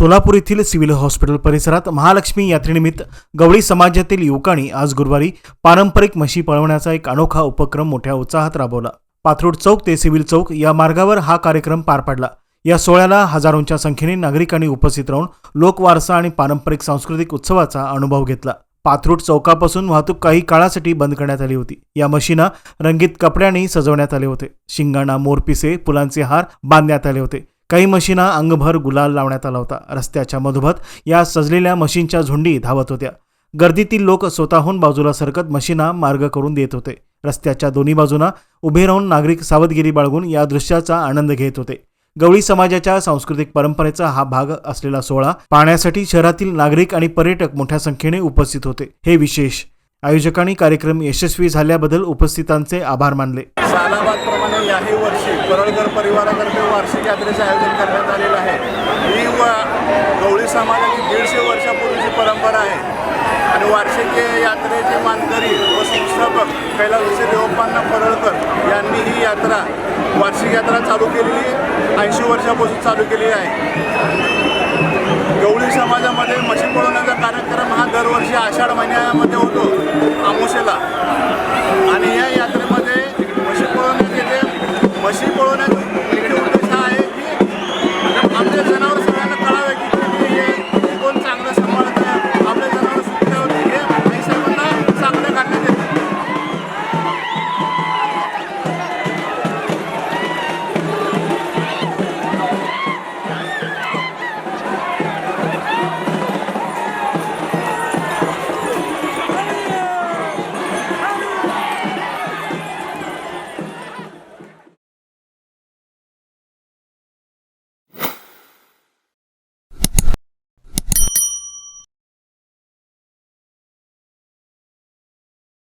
सोलापूर येथील civil hospital परिसरात महालक्ष्मी यात्रेनिमित्त गवळी समाजातील युवकांनी आज गुरुवारी पारंपरिक म्हशी पळवण्याचा एक अनोखा उपक्रम मोठ्या उत्साहात राबवला. पाथरूड चौक ते सिव्हिल चौक या मार्गावर हा कार्यक्रम पार पडला. या सोहळ्याला हजारोंच्या संख्येने नागरिकांनी उपस्थित राहून लोकवारसा आणि पारंपरिक सांस्कृतिक उत्सवाचा अनुभव घेतला. पाथरूड चौकापासून वाहतूक काही काळासाठी बंद करण्यात आली होती. या मशीना रंगीत कपड्यांनी सजवण्यात आले होते. शिंगाणा मोरपिसे फुलांचे हार बांधण्यात आले होते. काही मशीना अंगभर गुलाल लावण्यात आला होता. रस्त्याच्या मधोमध या सजलेल्या म्हशींच्या झुंडी धावत होत्या. गर्दीतील लोक स्वतःहून बाजूला सरकत मशीना मार्ग करून देत होते. रस्त्याच्या दोन्ही बाजूना उभे राहून नागरिक सावधगिरी बाळगून या दृश्याचा आनंद घेत होते. गवळी समाजाच्या सांस्कृतिक परंपरेचा हा भाग असलेला सोहळा पाहण्यासाठी शहरातील नागरिक आणि पर्यटक मोठ्या संख्येने उपस्थित होते. हे विशेष आयोजकांनी कार्यक्रम यशस्वी झाल्याबद्दल उपस्थितांचे आभार मानले. सालाबादप्रमाणे याही वर्षी परळकर परिवारातर्फे वार्षिक यात्रेचे आयोजन करण्यात आलेलं आहे. ही व गवळी समाजाची दीडशे वर्षापूर्वीची परंपरा आहे. आणि वार्षिक यात्रेचे मानकरी व संस्थापक कैलासवासी देवप्पांना परळकर यांनी ही यात्रा वार्षिक यात्रा चालू केलेली ऐंशी वर्षापासून चालू केलेली आहे. गवळी समाजामध्ये म्हशी पळवण्याचा कार्यक्रम हा दरवर्षी आषाढ महिन्यामध्ये होतो अमुसेला आणि या